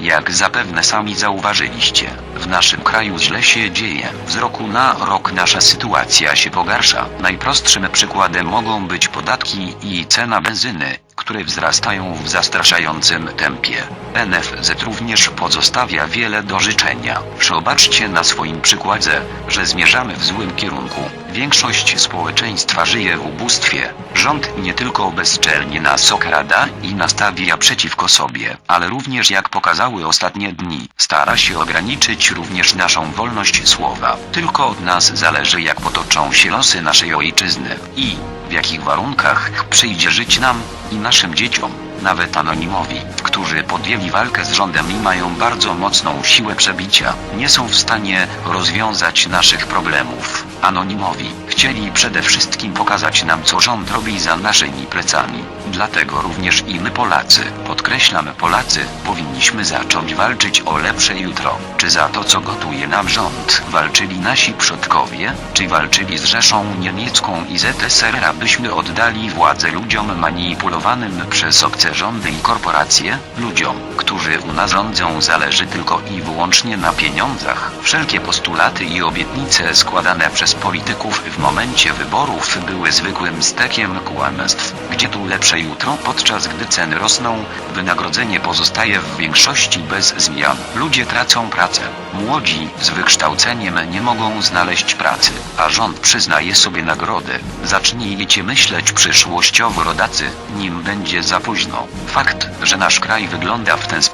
Jak zapewne sami zauważyliście, w naszym kraju źle się dzieje. Z roku na rok nasza sytuacja się pogarsza. Najprostszym przykładem mogą być podatki i cena benzyny, które wzrastają w zastraszającym tempie. NFZ również pozostawia wiele do życzenia. Przeobaczcie na swoim przykładzie, że zmierzamy w złym kierunku. Większość społeczeństwa żyje w ubóstwie. Rząd nie tylko bezczelnie nas okrada i nastawia przeciwko sobie, ale również jak pokazały ostatnie dni, stara się ograniczyć również naszą wolność słowa. Tylko od nas zależy jak potoczą się losy naszej ojczyzny i w jakich warunkach przyjdzie żyć nam i naszym dzieciom, nawet anonimowi, którzy podjęli walkę z rządem i mają bardzo mocną siłę przebicia, nie są w stanie rozwiązać naszych problemów. Anonimowi chcieli przede wszystkim pokazać nam co rząd robi za naszymi plecami. Dlatego również i my Polacy, podkreślam Polacy, powinniśmy zacząć walczyć o lepsze jutro. Czy za to co gotuje nam rząd walczyli nasi przodkowie, czy walczyli z Rzeszą Niemiecką i ZSRR abyśmy oddali władzę ludziom manipulowanym przez obce rządy i korporacje, ludziom, którzy u nas rządzą zależy tylko i wyłącznie na pieniądzach. Wszelkie postulaty i obietnice składane przez polityków w momencie wyborów były zwykłym stekiem kłamstw. Gdzie tu lepsze jutro podczas gdy ceny rosną, wynagrodzenie pozostaje w większości bez zmian. Ludzie tracą pracę. Młodzi z wykształceniem nie mogą znaleźć pracy, a rząd przyznaje sobie nagrody. Zacznijcie myśleć przyszłościowo rodacy, nim będzie za późno. Fakt, że nasz kraj wygląda w ten sposób,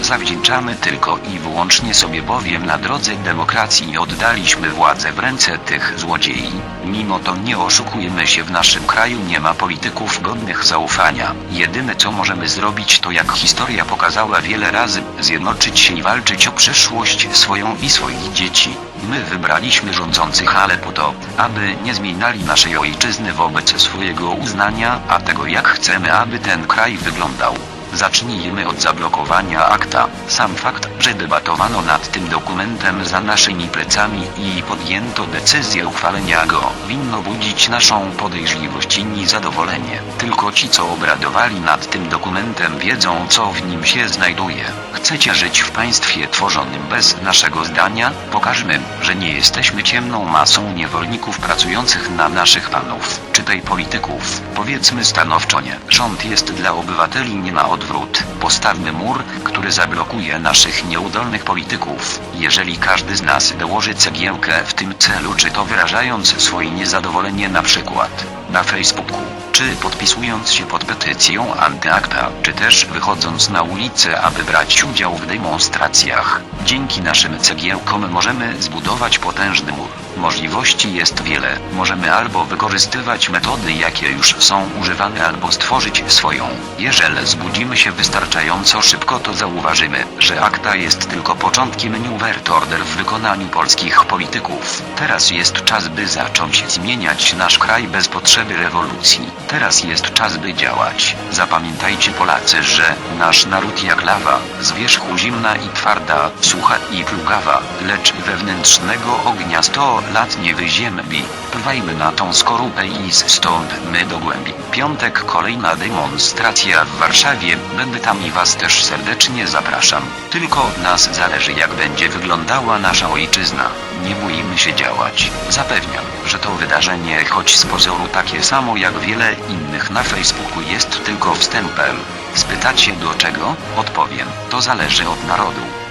zawdzięczamy tylko i wyłącznie sobie bowiem na drodze demokracji oddaliśmy władzę w ręce tych złodziei. Mimo to nie oszukujmy się w naszym kraju nie ma polityków godnych zaufania. Jedyne co możemy zrobić to jak historia pokazała wiele razy, zjednoczyć się i walczyć o przyszłość swoją i swoich dzieci. My wybraliśmy rządzących ale po to, aby nie zmieniali naszej ojczyzny wobec swojego uznania, a tego jak chcemy aby ten kraj wyglądał. Zacznijmy od zablokowania akta. Sam fakt, że debatowano nad tym dokumentem za naszymi plecami i podjęto decyzję uchwalenia go, winno budzić naszą podejrzliwość i niezadowolenie. Tylko ci, co obradowali nad tym dokumentem, wiedzą, co w nim się znajduje. Chcecie żyć w państwie tworzonym bez naszego zdania? Pokażmy, że nie jesteśmy ciemną masą niewolników pracujących na naszych panów, czy tej polityków. Powiedzmy stanowczo nie. Rząd jest dla obywateli nie na odwrót. Postawmy mur, który zablokuje naszych nieudolnych polityków. Jeżeli każdy z nas dołoży cegiełkę w tym celu, czy to wyrażając swoje niezadowolenie na przykład na Facebooku, czy podpisując się pod petycją antyakta, czy też wychodząc na ulicę, aby brać udział w demonstracjach. Dzięki naszym cegiełkom możemy zbudować potężny mur. Możliwości jest wiele. Możemy albo wykorzystywać metody, jakie już są używane, albo stworzyć swoją. Jeżeli zbudzimy się wystarczająco szybko, to zauważymy, że akta jest tylko początkiem New World Order w wykonaniu polskich polityków. Teraz jest czas, by zacząć zmieniać nasz kraj bez potrzeby rewolucji. Teraz jest czas, by działać. Zapamiętajcie Polacy, że nasz naród jak lawa, z wierzchu zimna i twarda, sucha i plugawa, lecz wewnętrznego ognia sto lat nie wyziębi. Pływajmy na tą skorupę i zstąpmy do głębi. Piątek kolejna demonstracja w Warszawie, będę tam i was też serdecznie zapraszam. Tylko nas zależy jak będzie wyglądała nasza ojczyzna. Nie bójmy się działać. Zapewniam, że to wydarzenie choć z pozoru takie samo jak wiele innych na Facebooku jest tylko wstępem. Spytacie do czego? Odpowiem. To zależy od narodu.